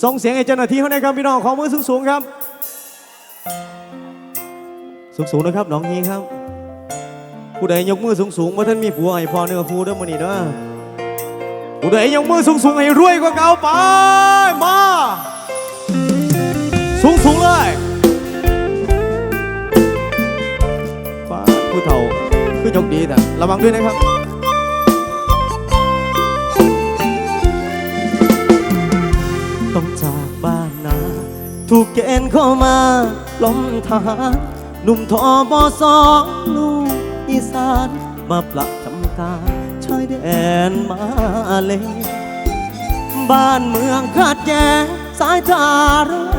ส่งเสียงให้เจ้าหน้าที่เขาหนครับพี่น้องขอมือสูงๆครับ สูงๆนะครับน้องฮีครับ ผู้ใดยกมือสูงๆว่าท่านมีผัวให้พอเนื้อคู่เด้อมื้อนี้เด้อผู้ใดยกมือสูงๆให้รวยกว่าเก่าไปมา สูงๆเลยฟ้าผู้เฒ่าคือยกดีแต่ระวังด้วยนะครับ องจากบ้านนา ถูกเกณฑ์เข้ามาล้มทหารหนุ่มทอบอสองลูกอีสานมาประจำการชายแดนมาเลย บ้านเมืองขาดแย้งสายตาเรือ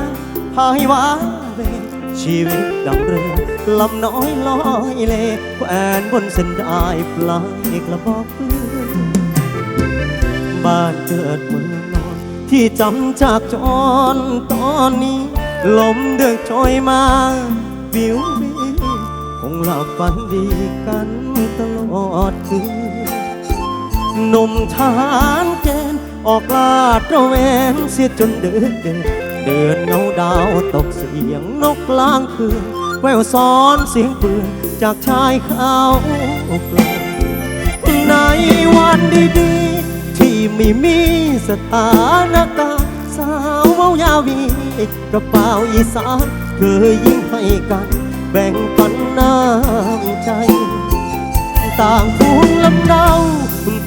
พายวาเวชีวิตดังเรือลำน้อยลอยเลแขวนบนเส้นได้ปลายกระบอกปืนบ้านเกิดเมือง ที่จำจากจรตอนนี้ ลมเดือกโชยมาวิววิวคงหลับฝันดีกันตลอดคืนหนุ่มทหารเกณฑ์ออกลาดระเวนเสียจนเดือดเดือดเดือนเงาดาวตกเสียงนกกลางคืนแววซ้อนเสียงปืนจากชายเขาไกลในวันดีดี ไม่มีสถานการณ์สาวเมายาวีกระเป๋าอีสานเคยยิ้มให้กัน แบ่งปันน้ำใจ ต่างภูมิลำเนา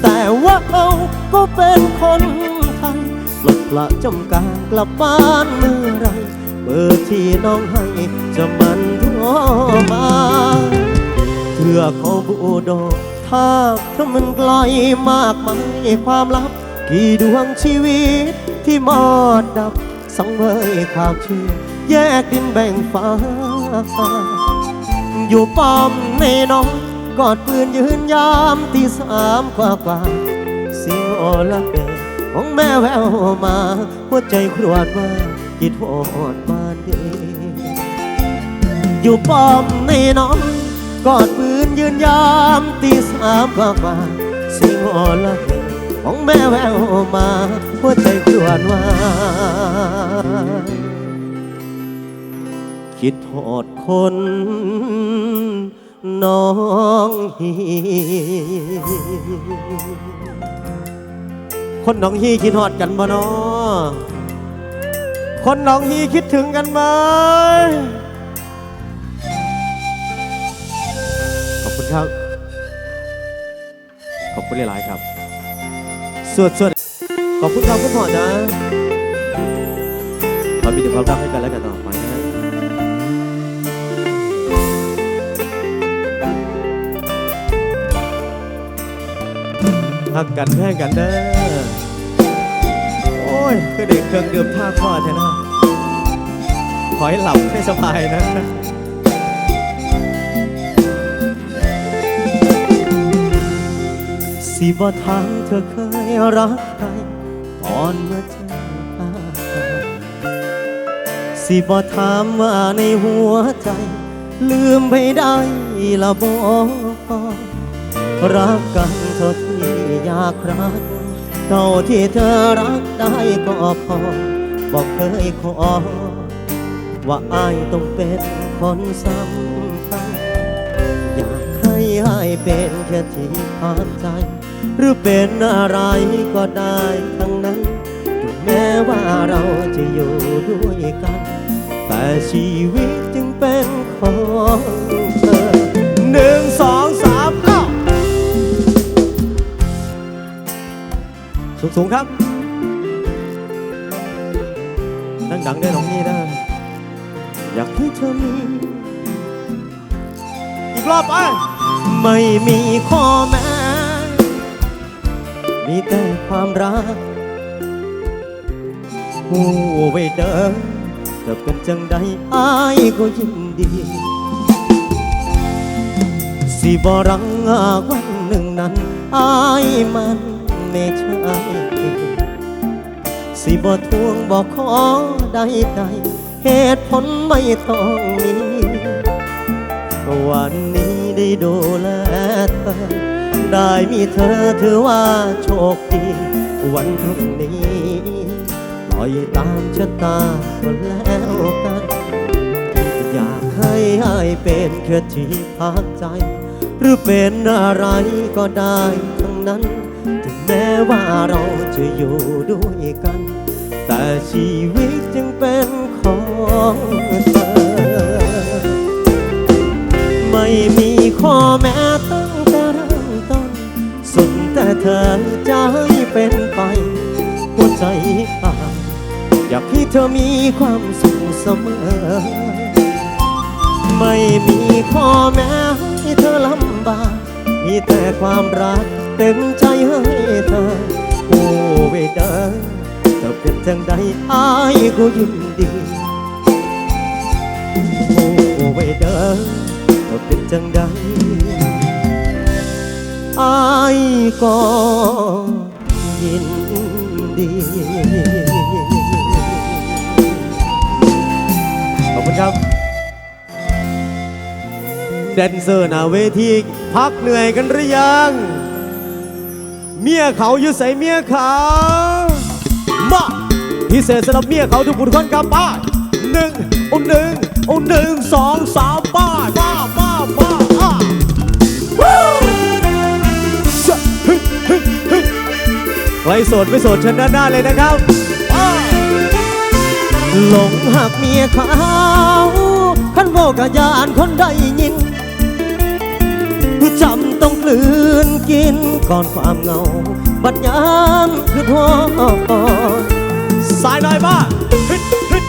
แต่ว่าเราก็เป็นคนไทยปลดประจำการกลับบ้านเมื่อไรเบอร์ที่น้องให้จะมันโทรมาเพื่อเขาบูโด ถ้าถ้ามันไกลมากมายความลับ กี่ดวงชีวิตที่มอดดับ สังเวยข่าวเชื่อ แยกดินแบ่งฟ้า อยู่ป้อมในน้องกอดปืนยืนยามตีสามกว่ากว่าเสียงโอละเบของแม่แววมา หัวใจครวญว่าคิดโหดบ้านเดีอยู่ป้อมในน้อง กอดปืนยืนยามตีสามกว่ากว่าสียงอละเบของแม่แววมาหัวใจครวญว่า คิดโทษคนน้องฮีคนน้องฮีคิดฮอดกันบ่นอคนน้องฮีคิดถึงกันไหม คุณครับ ขอบคุณหลายๆครับ สวดสวดขอบคุณครับคุณพ่อจ้าขอมีแต่ความรักให้กันและกันต่อไปนะหักกันแพ้กันเด้อโอ้ยคือเด็กเครื่องเดื่มท่าข้อแท้นะขอให้หลับให้สบายนะ สิบ่ทางเธอเคยรักใครตอนเมื่อเจอกันสิบ่ถามว่าในหัวใจ ลืมไปได้ละบ่รักกันเท่าที่อยากรักเท่าที่เธอรักได้ก็พอ บอกเคยขอ ว่าอายต้องเป็นคนสำคัญอยากให้อายเป็นแค่ที่พักใจ หรือเป็นอะไรก็ได้ทั้งนั้น ถึงแม้ว่าเราจะอยู่ด้วยกัน แต่ชีวิตจึงเป็นของเธอหนึ่งสองสามเอ้าสูงๆครับดังๆได้หนองนี้นะอยากให้เธอมีอีกรอบไปไม่มีข้อแม้ มีแต่ความรักหูไว้เดิมเธอเป็นจังใดอายก็ยินดี สิบรังวันหนึ่งนั้นอายมันไม่ใช่สิบทวงบอกขอใดใดเหตุผลไม่ต้องมีวันนี้ได้ดูแลเธอ ได้มีเธอถือว่าโชคดี วันพรุ่งนี้ล่อยตามชะตาก็แล้วกัน อยากให้อายเป็นแค่ที่พักใจ หรือเป็นอะไรก็ได้ทั้งนั้น ถึงแม้ว่าเราจะอยู่ด้วยกัน แต่ชีวิตจึงเป็นของเธอ ไม่มีข้อแม้ เธอให้เป็นไป หัวใจอ่านอยากให้เธอมีความสุขเสมอ ไม่มีข้อแม้ให้เธอลำบาก มีแต่ความรักเต็มใจให้เธอ โอ้เวเดอเธอเป็นจังใดอายก็ยินดี โอ้เวเดอเธอเป็นจังใด อายก็ยินดีขอบคุณครับ แดนเซอร์หน้าเวทีพักเหนื่อยกันหรือยัง เมียเขาอยู่ใส่เมียเขามาพิเศษสำหรับเมียเขาทุกคนคนกับบ้าหนึ่งโอ้หนึ่งโอ้หนึ่งสองสามบ้านบ้าบ้าบ้า ใครโสดไม่โสดเชิญด้านหน้าเลยนะครับอะหลงหักเมียเขาขันโบกะยานคนได้ยินกูจำต้องกลืนกินก่อนความเหงา บัดยามคือโทษสายหน่อยบ้าฮิตฮิต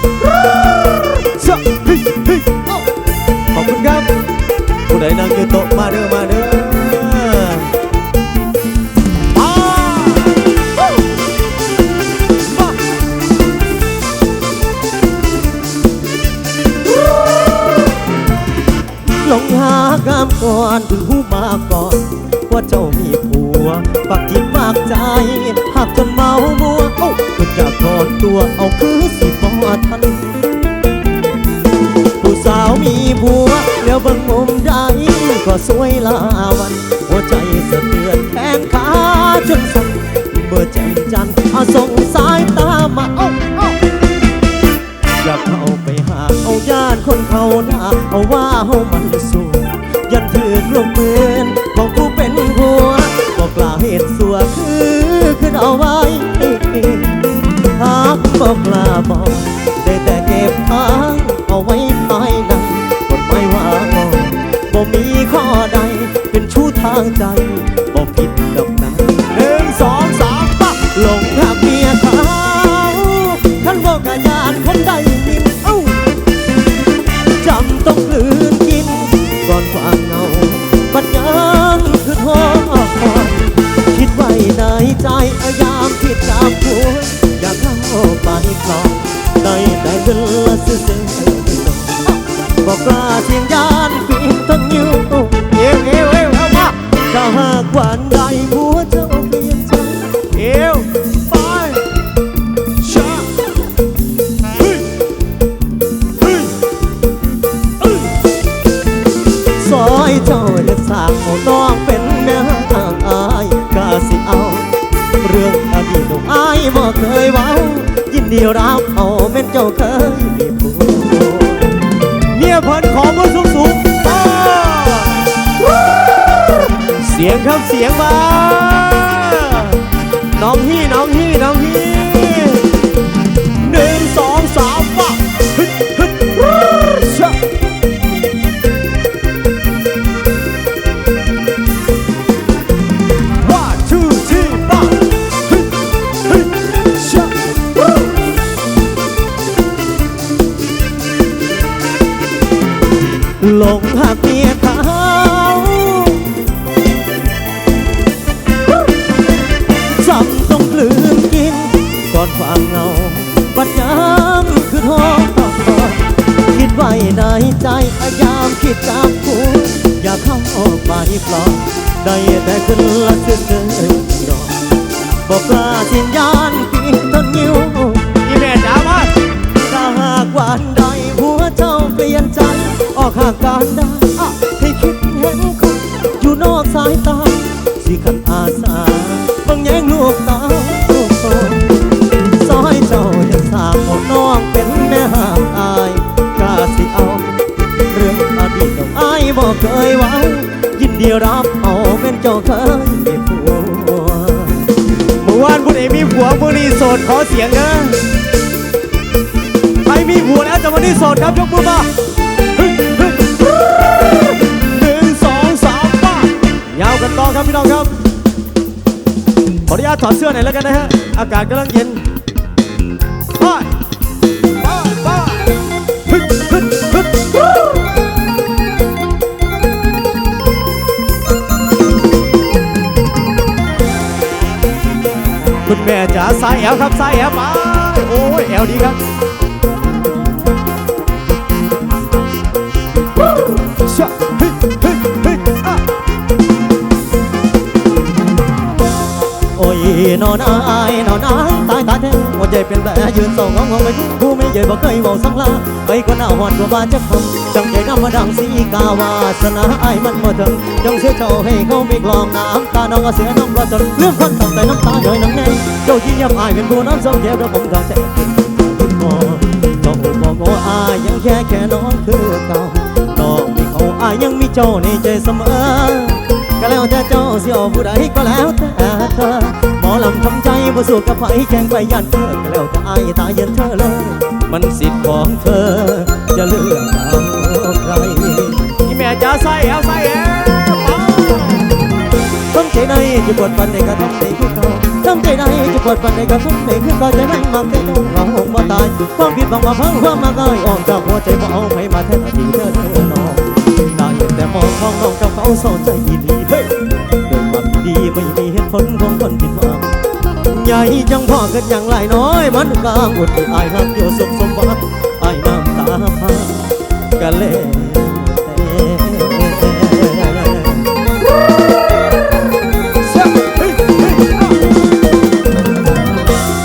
ชะฮิตฮิตเอ้าขอบคุณครับผู้ใดนั่ง ก่อนถึงหูมาก่อน ว่าเจ้ามีผัวปากจิตปากใจหักจนเมามัวเอ้าก็จะกอดตัวเอาคือสิบ่ทัน ผู้สาวมีผัวแล้วบางมุมใดก็สวยลาวัน หัวใจสะเทือนแขนขาจนสั่นเมื่อแจ่มจันทร์อาส่งสายตามาเอ้าเอาอยากเข้าไปหาเอาย่านคนเขาด่าเอาว่าเฮามัน เอาไว้หากบอกลาบอกได้แต่เก็บค้างเอาไว้ภายในกฎหมายว่างอบ่มีข้อใดเป็นชู้ทางใจ ได้เดินละเสื่อบอกกล้าเสียงยานปีนต้นอยู่เอวเอวเอวเอามาถ้าหากวันใดหัวเจ้าเปลี่ยนใจเอวไปชาเฮ้ยเฮ้ยซอยเจ้าเฮ็ดสางเอาน้องเป็นแม่ทางอายกาสิเอา เรื่องอดีตของอายบ่เคยเว้า ดีรับเอาแม่นเจ้าเคยมีผู้เมียเพิ่นขอมือสูงสูงบ้าเสียงครับเสียงมา น้องฮี่น้องพี่ จ้าเคยมีผัวเมื่อวานคุณเอมีผัวมือนี้โสดขอเสียงนะใครมีผัวแล้วแต่วันนี้โสดครับยกมือมาหนึ่งสองสามป้ายาวกันต่อครับพี่น้องครับขออนุญาตถอดเสื้อหน่อยแล้วกันนะฮะ อากาศกำลังเย็นไปไปไปฮึดฮึดฮึ แม่จ๋าสายแอลครับสายแอลไปโอ้ยแอลดีครับชะฮ้ยเฮ้ยเฮ้ยอะโอ้ยนอนอายนอนอายตายตายแท้หั วใจเป็นแผลยืนเศร้างงงไปผู้ไม่ใหญ่บอกเคยบอกสังลาไปก็หน้าหอนกว่าบานจะคำจังใจน้ำมาดังสีกาวาสนาอายมันบ่ถึงจงเสียเจ้าให้เขามีกลองน้ำตาน้องก็เสียน้ำรอจนเรื่องคนตั้งแต่น้ำตาย่อยน้ำแน่เจ้าที่ยับอายเป็นผู้น้ำเศร้าแย่แล้วผมทางใจเป็นพอเจ้าบอกว่าอายยังแค่แค่น้องคือเก่าน้องมีเขาอายยังมีเจ้าในใจเสมอก็แล้วแต่เจ้าเสียวผู้ใดก็แล้วแต่เธอหมอ ลำทำใจบ่สู้กับไฟแข่งไปยันเธอก็แล้วแต่อายตายเย็นเธอเลย มันสิทธิ์ของเธอ จะเลือกเอาใครนี่แม่จ๋าสายแอลสายแอลไปต้องใจใดจะปวดปันใดก็ต้องใจคือเก่าต้องใจใดจะปวดปันใดก็ต้องใจคือเก่าใจมันมักใจต้องเราบ่ตายความผิดบางว่าพังความมาเกยออกจากหัวใจบ่เอาให้มาแทนที่เธอเธอน้องได้แต่มองของน้องกับเขาเศร้าใจ จังพ่อเกิดอย่างไรน้อย มันกลางอดที่อายหักอยู่สุขสมบัติอายน้ำตาพากะเล่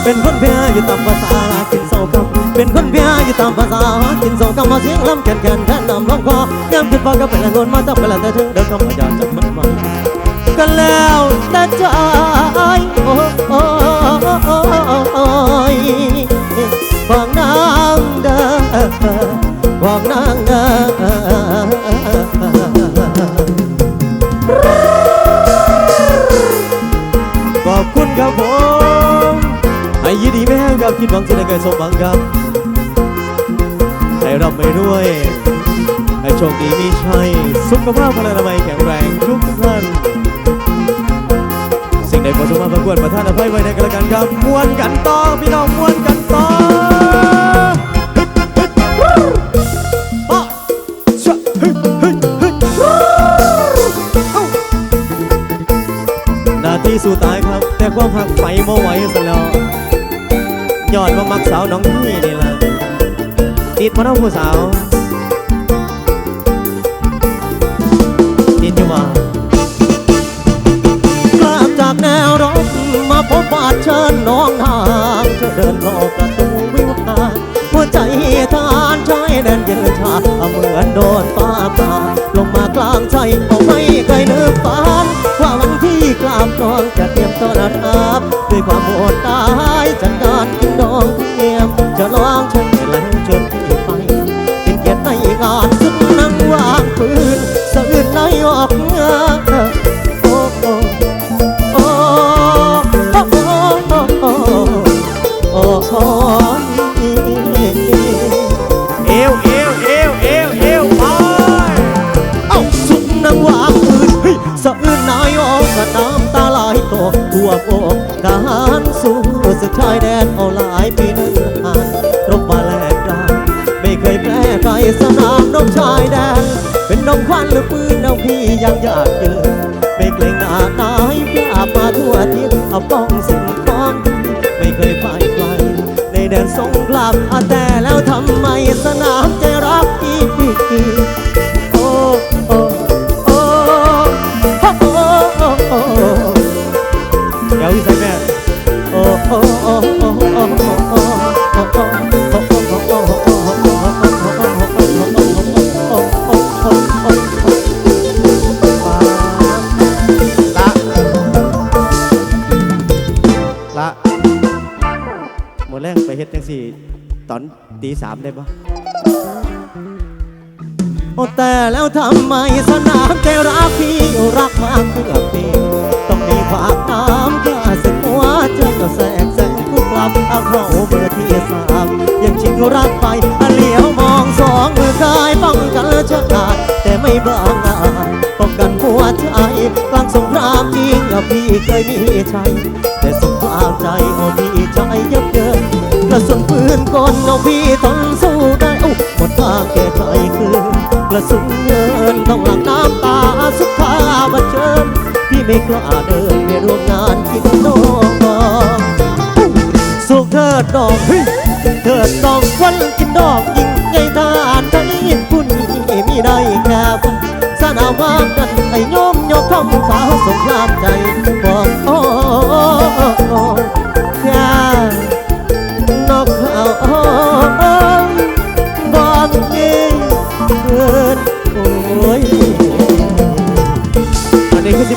เป็นคนเพียอยู่ตามภาษากินเศร้าคำเป็นคนเพียอยู่ตามภาษากินเศร้าคำมาเสียงลำแก่นแก่นแค่นำลงคอยามคิดว่าก็เป็นแรงงนมาตั้งเวลาแต่เธอเดินเข้ามาอยากจะมันมัน กันแล้วแต่ใจโอ้โอ้โอ้ยฟังนางเด้อฟังนางเด้อขอบคุณครับผมให้ยินดีแม่ครับคิดหวังจะได้เกิดสมหวังครับให้ร่ำให้วย ให้โชคดีมีชัย สุขภาพพลานามัยแข็งแรงทุกท่าน สิ่งใดประสมาประกวดประทานอภัยไว้ในกันละกันครับมวนกันต่อพี่น้องมวนกันต่อหน้าที่สู้ตายครับ แต่ความหักไฟโมไหวซะแล้วยอดมามักสาวน้องพี่นี่ล่ะติดมาเท่าผู้สาว นฟ้าลงมากลางใจเอาไม่เคยนึกฝันว่าวันที่กลามกรองจะเตรียมต้อนรับ พี่ยังอยากเจอไม่เกรงหน้าตายกล้ามาทั่วทิศเอาป้องสิ่งของไม่เคยพ่ายใครในแดนสงครามอาแต่ ฮ็ดจังสี่ ตอนตีสามได้ปะโอ้แต่แล้วทำไมสนามใจรักพี่รักมากเพื่อพี่ต้องมีฝากน้ำกล้าสึกหัวใจอก็แสกแสงกลับเอาเข้าเบอร์ที่สามยังชิงรักไปอะเหลียวมองสองมือกายป้องกันชะตาแต่ไม่บางอาจป้องกันหัวใจกลางสงครามจริงอะพี่เคยมีชัยแต่สงครามใจเอาพี่ใจยับเยิน กระสุนปืนกลเอาพี่ทนสู้ได้โอ้หมดทางแก้ไขคือกระสุนเงินต้องหลังน้ำตาสุดท้ามาเชิญพี่ไม่กล้าเดินไปร่วมงานกินนอกสุขเถิดดอกเฮ้ยเถิดดอกวันกินดอกยิ่งไงทานทะเลผู้นี้มีได้แค่วันสนาว่ากันไอ้โยมโยกทองขาวสงครามใจบอกโอ้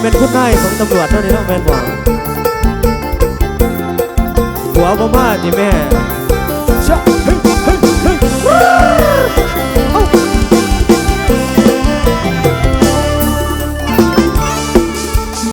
เป็นคุณนายของตำรวจเท่านี้ต้องแม่นบ่หัวบ่มาจิแม่